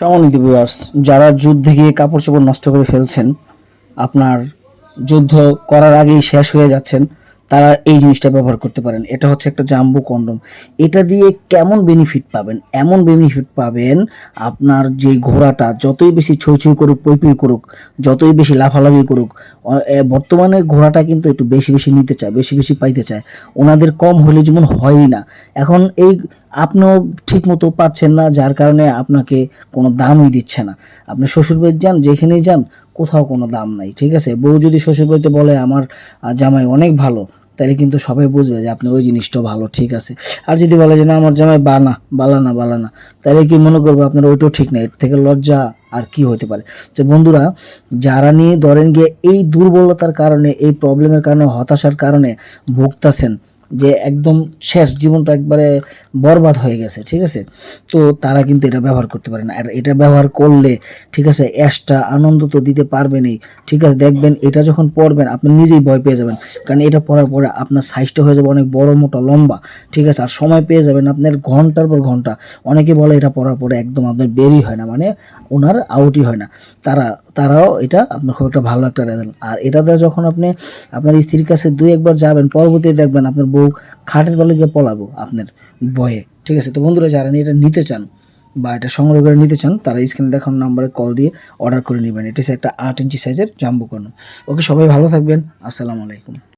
সম্মানিত ভিউয়ার্স যারা যুদ্ধে গিয়ে কাপড় চোপড় নষ্ট করে ফেলছেন, আপনার যুদ্ধ করার আগেই শেষ হয়ে যাচ্ছেন, তারা এই জিনিসটা ব্যবহার করতে পারেন। এটা হচ্ছে একটা জাম্বু কন্ডম। এটা দিয়ে কেমন বেনিফিট পাবেন? এমন বেনিফিট পাবেন, আপনার যে ঘোড়াটা যতই বেশি ছই ছই করুক, পই পই করুক, যতই বেশি লাফালাফি করুক বর্তমানে ঘোড়াটা কিন্তু একটু বেশি বেশি নিতে চায়, বেশি বেশি পাইতে চায়। ওনাদের কম হলে যেমন হয়ই না। এখন এই আপনিও ঠিক মতো পাচ্ছেন না, যার কারণে আপনাকে কোনো দামই দিচ্ছে না। আপনি শ্বশুরবাড়ি যান, যেখানেই যান, কোথাও কোনো দাম নাই, ঠিক আছে? বউ যদি শ্বশুরবাড়িতে বলে, আমার জামাই অনেক ভালো, তাহলে কিন্তু সবাই বুঝবে যে আপনার ওই জিনিসটা ভালো, ঠিক আছে? আর যদি বলে যে, না, আমার জামাই বানা বালানা বালানা তাহলে কি মনে করব আপনার ওইটাও ঠিক না? এর থেকে লজ্জা আর কি হতে পারে? যে বন্ধুরা, যারা নিয়ে ধরেন গিয়ে এই দুর্বলতার কারণে, এই প্রবলেমের কারণে, হতাশার কারণে ভুগতাছেন যে একদম শেষ জীবনটা একবারে বরবাদ হয়ে গেছে, ঠিক আছে? তো তারা কিন্তু এটা ব্যবহার করতে পারে না। আর এটা ব্যবহার করলে, ঠিক আছে, অ্যাশটা আনন্দ তো দিতে পারবেনই, ঠিক আছে? দেখবেন এটা যখন পড়বেন, আপনি নিজেই ভয় পেয়ে যাবেন। কারণ এটা পড়ার পরে আপনার সাইজটা হয়ে যাবে অনেক বড়, মোটা, লম্বা, ঠিক আছে? আর সময় পেয়ে যাবেন আপনার ঘণ্টার পর ঘণ্টা। অনেকে বলে এটা পড়ার পরে একদম আপনার বেরই হয় না মানে ওনার আউটই হয় না। তারা, তারাও এটা আপনার খুব একটা ভালো একটা রেজাল্ট আর এটাতে যখন আপনি আপনার স্ত্রীর কাছে দুই একবার যাবেন, পরবর্তীতে দেখবেন আপনার বউ খাটের তলে গিয়ে পলাবো আপনার বয়ে ঠিক আছে? তো বন্ধুরা, যারা এটা নিতে চান বা এটা সংগ্রহ করে নিতে চান, তারা স্ক্রিনে দেখানো নাম্বারে কল দিয়ে অর্ডার করে নেবেন। এটা হচ্ছে একটা আট ইঞ্চি সাইজের জাম্বু কর্ণ। ওকে, সবাই ভালো থাকবেন। আসসালামু আলাইকুম।